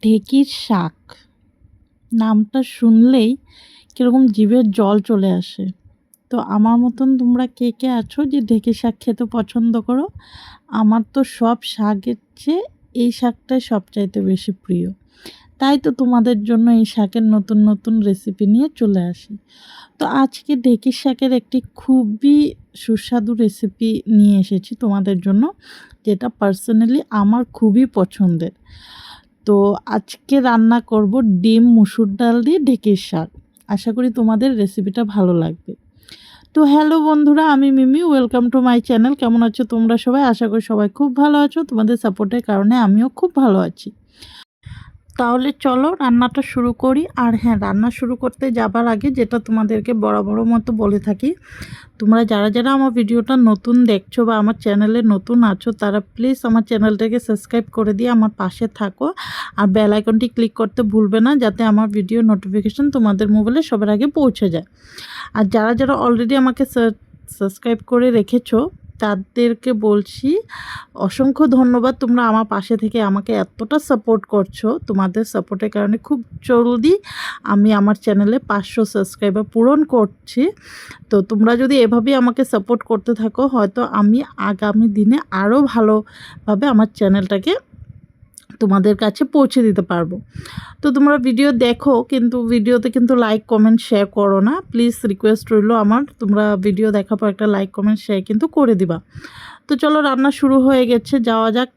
ঢেঁকির শাক। নামটা শুনলেই কীরকম জিভের জল চলে আসে। তো আমার মতন তোমরা কে কে আছো যে ঢেঁকি শাক খেতে পছন্দ করো? আমার তো সব শাকের চেয়ে এই শাকটাই সবচাইতে বেশি প্রিয়। তাই তো তোমাদের জন্য এই শাকের নতুন নতুন রেসিপি নিয়ে চলে আসি। তো আজকে ঢেঁকির শাকের একটি খুবই সুস্বাদু রেসিপি নিয়ে এসেছি তোমাদের জন্য, যেটা পার্সোনালি আমার খুবই পছন্দের। তো আজকে রান্না করব ডিম, মুসুর ডাল দিয়ে ঢেকের শাক। আশা করি তোমাদের রেসিপিটা ভালো লাগবে। তো হ্যালো বন্ধুরা, আমি Mimi welcome to my channel কেমন আছো তোমরা সবাই? আশা করি সবাই খুব ভালো আছো। তোমাদের সাপোর্টের কারণে আমিও খুব ভালো আছি। তাহলে চলো রান্নাটা শুরু করি। আর হ্যাঁ রান্না শুরু করতে যাবার আগে যেটা তোমাদেরকে বড় মতো বলে থাকি, তোমরা যারা যারা আমার ভিডিওটা নতুন দেখছ বা আমার চ্যানেলে নতুন আছো, তারা প্লিজ আমার চ্যানেলটাকে সাবস্ক্রাইব করে দিয়ে আমার পাশে থাকো। আর বেল আইকনটি ক্লিক করতে ভুলবে না, যাতে আমার ভিডিও নোটিফিকেশান তোমাদের মোবাইলে সবার আগে পৌঁছে যায়। আর যারা যারা অলরেডি আমাকে সাবস্ক্রাইব করে রেখেছো তাদেরকে বলছি, অসংখ্য ধন্যবাদ তোমরা আমার পাশে থেকে আমাকে এতটা সাপোর্ট করছ। তোমাদের সাপোর্টের কারণে খুব জলদি আমি আমার চ্যানেলে পাঁচশো সাবস্ক্রাইবার পূরণ করছি। তো তোমরা যদি এভাবেই আমাকে সাপোর্ট করতে থাকো, হয়তো আমি আগামী দিনে আরও ভালোভাবে আমার চ্যানেলটাকে তোমাদের কাছে পৌঁছে দিতে পারব। তো তোমরা ভিডিও দেখো, কিন্তু ভিডিওতে কিন্তু লাইক কমেন্ট শেয়ার করো না। প্লিজ রিকোয়েস্ট রইল আমার, তোমরা ভিডিও দেখার পর একটা লাইক কমেন্ট শেয়ার কিন্তু করে দিবা। তো চলো রান্না শুরু হয়ে গেছে, যাওয়া যাক।